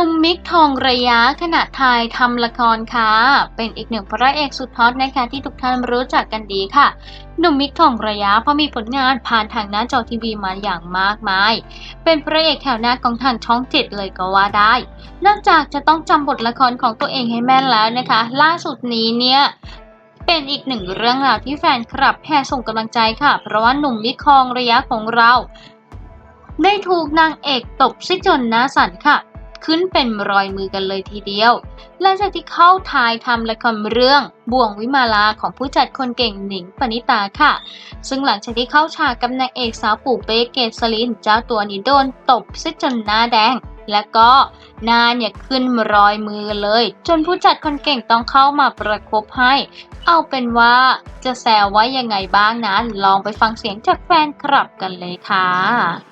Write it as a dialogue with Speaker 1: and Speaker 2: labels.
Speaker 1: ุ่มมิกทองระยะขณะถ่ายทำละครค่ะ เป็นอีกหนึ่งพระเอกสุดฮอตนะคะที่ทุกท่านรู้จักกันดีค่ะ หนุ่มมิกทองระยะเพราะมีผลงานผ่านทางหน้าจอทีวีมาอย่างมากมาย เป็นพระเอกแถวหน้าของทางช่องเจ็ดเลยก็ว่าได้ นอกจากจะต้องจำบทละครของตัวเองให้แม่นแล้วนะคะ ล่าสุดนี้เนี่ยเป็นอีกหนึ่งเรื่องราวที่แฟนคลับแห่ส่งกำลังใจค่ะ เพราะว่าหนุ่มมิกทองระยะของเรา ได้ถูกนางเอกตบซิจนหน้าสั่นค่ะ ขึ้นเป็นรอยมือกันเลยทีเดียว หลังจากที่เข้าทายทำละครเรื่องบ่วงวิมาลาของผู้จัดคนเก่งหนิงปณิตาค่ะ ซึ่งหลังจากที่เข้าฉากกับนางเอกสาวปู่เป๊เกษลินเจ้าตัวนี้โดนตบซิจนหน้าแดงและก็น้าเนี่ยขึ้นรอยมือเลย จนผู้จัดคนเก่งต้องเข้ามาประคบให้ เอาเป็นว่าจะแซวว่ายังไงบ้างนั้น ลองไปฟังเสียงจากแฟนคลับกันเลยค่ะ